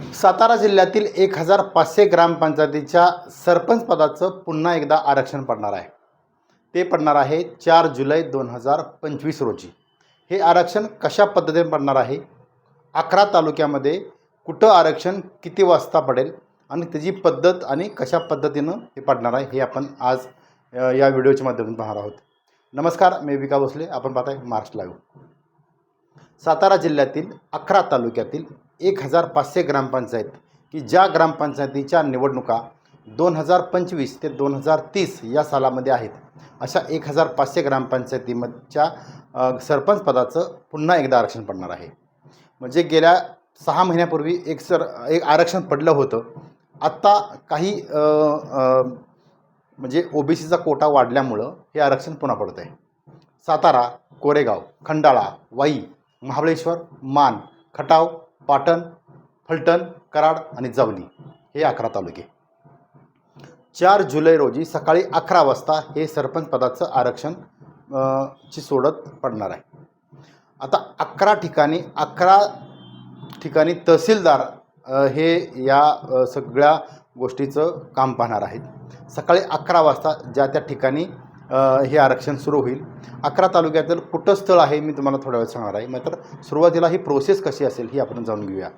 सातारा जिल्ह्यातील एक हजार पाचशे ग्रामपंचायतीच्या सरपंच पदाचं पुन्हा एकदा आरक्षण पडणार आहे. ते पडणार आहे चार जुलै दोन हजार पंचवीस रोजी. हे आरक्षण कशा पद्धतीने पडणार आहे? अकरा तालुक्यामध्ये कुठं आरक्षण किती वाजता पडेल? आणि त्याची पद्धत आणि कशा पद्धतीनं हे पडणार आहे हे आपण आज या व्हिडिओच्या माध्यमातून पाहणार आहोत. नमस्कार मी विका भोसले. आपण पाहताय महाराष्ट्र लाईव्ह सातारा जिल्ह्यातील अकरा तालुक्यातील एक हजार पाचशे ग्रामपंचायत की ज्या ग्रामपंचायतीच्या निवडणुका दोन हजार पंचवीस ते दोन हजार तीस या सालामध्ये आहेत अशा एक हजार पाचशे ग्रामपंचायतीमधच्या सरपंचपदाचं सरपंच पदाचं पुन्हा एकदा आरक्षण पडणार आहे. म्हणजे गेल्या सहा महिन्यापूर्वी एक सर एक आरक्षण पडलं होतं. आत्ता काही म्हणजे ओ बी सीचा कोटा वाढल्यामुळं हे आरक्षण पुन्हा पडत आहे सातारा कोरेगाव खंडाळा वाई महाबळेश्वर मान खटाव पाटण फलटण कराड आणि जावली हे अकरा तालुके. चार जुलै रोजी सकाळी अकरा वाजता हे सरपंच पदाचं आरक्षण ची सोडत पडणार आहे. आता अकरा ठिकाणी अकरा ठिकाणी तहसीलदार हे या सगळ्या गोष्टीचं काम पाहणार आहेत. सकाळी अकरा वाजता ज्या त्या ठिकाणी हे आरक्षण सुरू होईल. अकरा तालुक्यातील कुठं स्थळ आहे मी तुम्हाला थोड्या वेळ सांगणार आहे. मात्र सुरुवातीला ही प्रोसेस कशी असेल ही आपण जाणून घेऊया.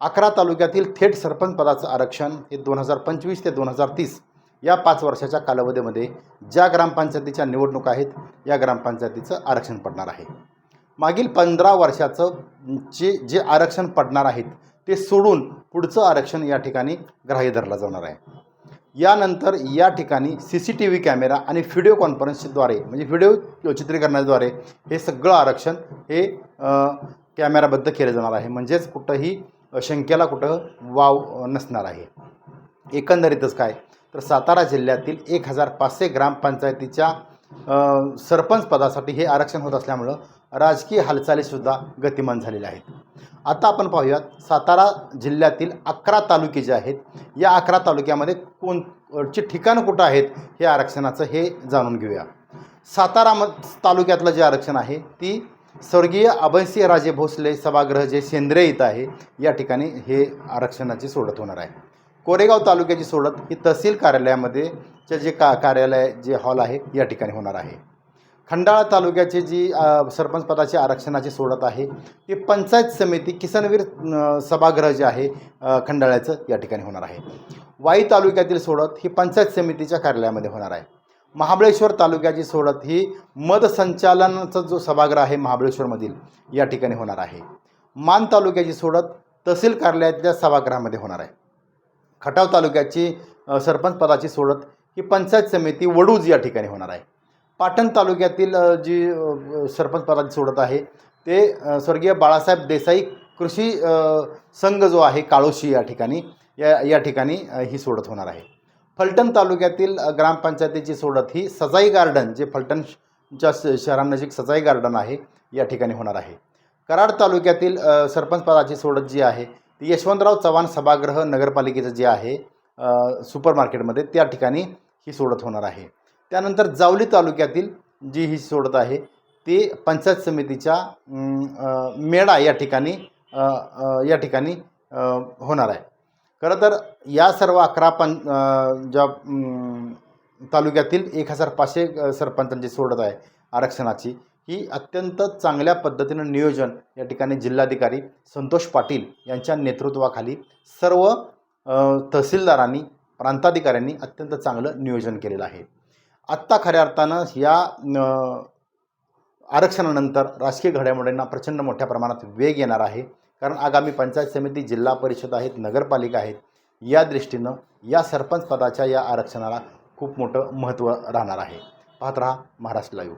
अकरा तालुक्यातील थेट सरपंच पदाचं आरक्षण हे दोन हजार पंचवीस ते दोन हजार तीस या पाच वर्षाच्या कालावधीमध्ये ज्या ग्रामपंचायतीच्या निवडणुका आहेत या ग्रामपंचायतीचं आरक्षण पडणार आहे. मागील पंधरा वर्षाचं जे जे आरक्षण पडणार आहेत ते सोडून पुढचं आरक्षण या ठिकाणी ग्राह्य धरलं जाणार आहे. यानंतर या ठिकाणी C C T V camera आणि व्हिडिओ कॉन्फरन्सद्वारे म्हणजे व्हिडिओ चित्रीकरणाद्वारे हे सगळं आरक्षण हे कॅमेराबद्ध केलं जाणार आहे. म्हणजेच कुठंही शंकेला कुठं वाव नसणार आहे. एकंदरीतच काय? तर सातारा जिल्ह्यातील एक हजार पाचशे ग्रामपंचायतीच्या सरपंचपदासाठी सरपंच पदासाठी हे आरक्षण होत असल्यामुळं राजकीय हालचालीसुद्धा गतिमान झालेल्या आहेत. आता आपण पाहूयात सातारा जिल्ह्यातील अकरा तालुके जे आहेत या अकरा तालुक्यामध्ये कोणची ठिकाणं कुठं आहेत हे आरक्षणाचं हे जाणून घेऊया. सातारा म तालुक्यातलं जे आरक्षण आहे ती स्वर्गीय अभयसिंह राजे भोसले सभागृह जे सेंद्रिय इथं आहे या ठिकाणी हे आरक्षणाची सोडत होणार आहे. कोरेगाव तालुक्याची सोडत ही तहसील कार्यालयामध्ये चे जे का कार्यालय जे हॉल आहे या ठिकाणी होणार आहे. खंडाळा तालुक्याची जी सरपंचपदाची सरपंच आरक्षणाची सोडत आहे ती पंचायत समिती किसनवीर सभागृह जे आहे खंडाळ्याचं या ठिकाणी होणार आहे. वाई तालुक्यातील सोडत ही पंचायत समितीच्या कार्यालयामध्ये होणार आहे. महाबळेश्वर तालुक्याची सोडत ही मद संचालनाचा जो सभागृह आहे महाबळेश्वरमधील या ठिकाणी होणार आहे. मान तालुक्याची सोडत तहसील कार्यालयातल्या सभागृहामध्ये होणार आहे. खटाव तालुक्याची सरपंचपदाची सरपंच पदाची सोडत ही पंचायत समिती वडूज या ठिकाणी होणार आहे. पाटण तालुक्यातील जी सरपंच पदाची सोडत आहे ते स्वर्गीय बाळासाहेब देसाई कृषी संघ जो आहे काळोशी या ठिकाणी या या ठिकाणी ही सोडत होणार आहे. फलटण तालुक्यातील ग्रामपंचायतीची सोडत ही सजाई गार्डन जे फलटणच्या श- शहरानजीक सजाई गार्डन आहे या ठिकाणी होणार आहे. कराड तालुक्यातील सरपंच पदाची सोडत जी आहे ती यशवंतराव चव्हाण सभागृह नगरपालिकेचं जे आहे सुपर मार्केटमध्ये त्या ठिकाणी ही सोडत होणार आहे. त्यानंतर जावली तालुक्यातील जी ही सोडत आहे ती पंचायत समितीच्या मेळा या ठिकाणी या ठिकाणी होणार आहे. खरं तर या सर्व अकरा पं ज्या तालुक्यातील एक हजार पाचशे सरपंचांची सोडत आहे आरक्षणाची ही अत्यंत चांगल्या पद्धतीनं नियोजन या ठिकाणी जिल्हाधिकारी संतोष पाटील यांच्या नेतृत्वाखाली सर्व तहसीलदारांनी प्रांताधिकाऱ्यांनी अत्यंत चांगलं नियोजन केलेलं आहे. आत्ता खऱ्या अर्थानं या आरक्षणानंतर राजकीय घडामोडींना प्रचंड मोठ्या प्रमाणात वेग येणार आहे. कारण आगामी पंचायत समिती जिल्हा परिषद आहेत नगरपालिका आहेत या दृष्टीनं या सरपंच पदाच्या या आरक्षणाला खूप मोठं महत्त्व राहणार आहे. पाहत राहा महाराष्ट्र लाईव्ह